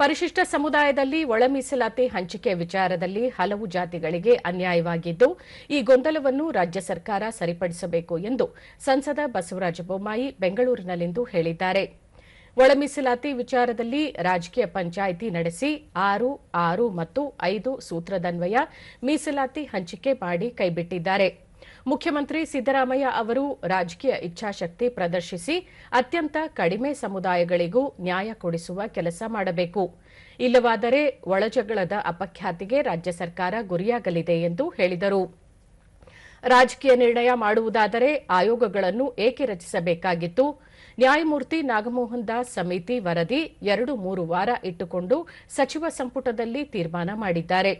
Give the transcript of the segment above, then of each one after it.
ಪರಿಶಿಷ್ಟ ಸಮುದಾಯದಲ್ಲಿ ಒಳ ಮೀಸಲಾತಿ ಹಂಚಿಕೆ ವಿಚಾರದಲ್ಲಿ ಹಲವು ಜಾತಿಗಳಿಗೆ ಅನ್ಯಾಯವಾಗಿದ್ದು, ಈ ಗೊಂದಲವನ್ನು ರಾಜ್ಯ ಸರ್ಕಾರ ಸರಿಪಡಿಸಬೇಕು ಎಂದು ಸಂಸದ ಬಸವರಾಜ ಬೊಮ್ಮಾಯಿ ಬೆಂಗಳೂರಿನಲ್ಲಿಂದು ಹೇಳಿದ್ದಾರೆ. ಒಳ ಮೀಸಲಾತಿ ವಿಚಾರದಲ್ಲಿ ರಾಜಕೀಯ ಪಂಚಾಯಿತಿ ನಡೆಸಿ ಆರು ಆರು ಮತ್ತು ಐದು ಸೂತ್ರದನ್ವಯ ಮೀಸಲಾತಿ ಹಂಚಿಕೆ ಮಾಡಿ ಕೈಬಿಟ್ಟಿದ್ದಾರೆ. ಮುಖ್ಯಮಂತ್ರಿ ಸಿದ್ದರಾಮಯ್ಯ ಅವರು ರಾಜಕೀಯ ಇಚ್ಛಾಶಕ್ತಿ ಪ್ರದರ್ಶಿಸಿ ಅತ್ಯಂತ ಕಡಿಮೆ ಸಮುದಾಯಗಳಿಗೂ ನ್ಯಾಯ ಕೊಡಿಸುವ ಕೆಲಸ ಮಾಡಬೇಕು. ಇಲ್ಲವಾದರೆ ಒಳಜಗಳದ ಅಪಖ್ಯಾತಿಗೆ ರಾಜ್ಯ ಸರ್ಕಾರ ಗುರಿಯಾಗಲಿದೆ ಎಂದು ಹೇಳಿದರು. ರಾಜಕೀಯ ನಿರ್ಣಯ ಮಾಡುವುದಾದರೆ ಆಯೋಗಗಳನ್ನು ಏಕೆ ರಚಿಸಬೇಕಾಗಿತ್ತು? ನ್ಯಾಯಮೂರ್ತಿ ನಾಗಮೋಹನ್ ದಾಸ್ ಸಮಿತಿ ವರದಿ ಎರಡು ಮೂರು ವಾರ ಇಟ್ಟುಕೊಂಡು ಸಚಿವ ಸಂಪುಟದಲ್ಲಿ ತೀರ್ಮಾನ ಮಾಡಿದ್ದಾರೆ.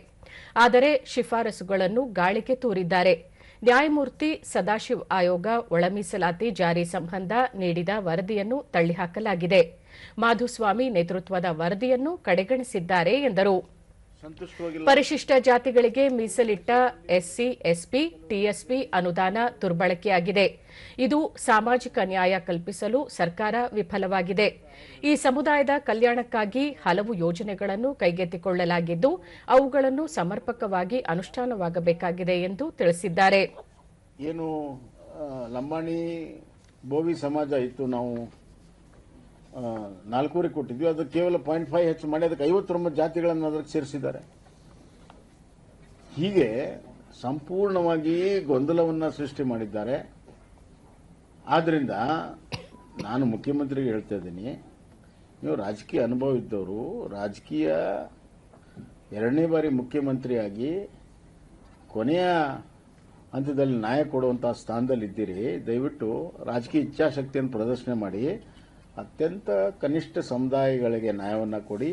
ಆದರೆ ಶಿಫಾರಸುಗಳನ್ನು ಗಾಳಿಗೆ ತೂರಿದ್ದಾರೆ. ನ್ಯಾಯಮೂರ್ತಿ ಸದಾಶಿವ್ ಆಯೋಗ ಒಳಮೀಸಲಾತಿ ಜಾರಿ ಸಂಬಂಧ ನೀಡಿದ ವರದಿಯನ್ನು ತಳ್ಳಿಹಾಕಲಾಗಿದೆ. ಮಾಧುಸ್ವಾಮಿ ನೇತೃತ್ವದ ವರದಿಯನ್ನು ಕಡೆಗಣಿಸಿದ್ದಾರೆ ಎಂದರು. ಪರಿಶಿಷ್ಟ ಜಾತಿಗಳಿಗೆ ಮೀಸಲಿಟ್ಟ ಎಸ್ಸಿ ಎಸ್ಪಿ ಟಿಎಸ್ಪಿ ಅನುದಾನ ದುರ್ಬಳಕೆಯಾಗಿದೆ. ಇದು ಸಾಮಾಜಿಕ ನ್ಯಾಯ ಕಲ್ಪಿಸಲು ಸರ್ಕಾರ ವಿಫಲವಾಗಿದೆ. ಈ ಸಮುದಾಯದ ಕಲ್ಯಾಣಕ್ಕಾಗಿ ಹಲವು ಯೋಜನೆಗಳನ್ನು ಕೈಗೆತ್ತಿಕೊಳ್ಳಲಾಗಿದ್ದು ಅವುಗಳನ್ನು ಸಮರ್ಪಕವಾಗಿ ಅನುಷ್ಠಾನವಾಗಬೇಕಾಗಿದೆ ಎಂದು ತಿಳಿಸಿದ್ದಾರೆ. ಏನು ಲಂಬಾಣಿ ಬೋವಿ ಸಮಾಜ ಇತ್ತು ನಾವು ನಾಲ್ಕೂವರೆ ಕೊಟ್ಟಿದ್ವಿ ಅದು ಕೇವಲ ಪಾಯಿಂಟ್ ಫೈವ್ ಹೆಚ್ಚು ಮಾಡಿ, ಅದಕ್ಕೆ ಐವತ್ತೊಂಬತ್ತು ಜಾತಿಗಳನ್ನು ಅದಕ್ಕೆ ಸೇರಿಸಿದ್ದಾರೆ. ಹೀಗೆ ಸಂಪೂರ್ಣವಾಗಿ ಗೊಂದಲವನ್ನು ಸೃಷ್ಟಿ ಮಾಡಿದ್ದಾರೆ. ಆದ್ದರಿಂದ ನಾನು ಮುಖ್ಯಮಂತ್ರಿಗೆ ಹೇಳ್ತಾ ಇದ್ದೀನಿ, ನೀವು ರಾಜಕೀಯ ಅನುಭವ ಇದ್ದವರು, ರಾಜಕೀಯ ಎರಡನೇ ಬಾರಿ ಮುಖ್ಯಮಂತ್ರಿಯಾಗಿ ಕೊನೆಯ ಹಂತದಲ್ಲಿ ನ್ಯಾಯ ಕೊಡುವಂಥ ಸ್ಥಾನದಲ್ಲಿದ್ದೀರಿ, ದಯವಿಟ್ಟು ರಾಜಕೀಯ ಇಚ್ಛಾಶಕ್ತಿಯನ್ನು ಪ್ರದರ್ಶನ ಮಾಡಿ. ಅತ್ಯಂತ ಕನಿಷ್ಠ ಸಮುದಾಯಗಳಿಗೆ ನ್ಯಾಯವನ್ನು ಕೊಡಿ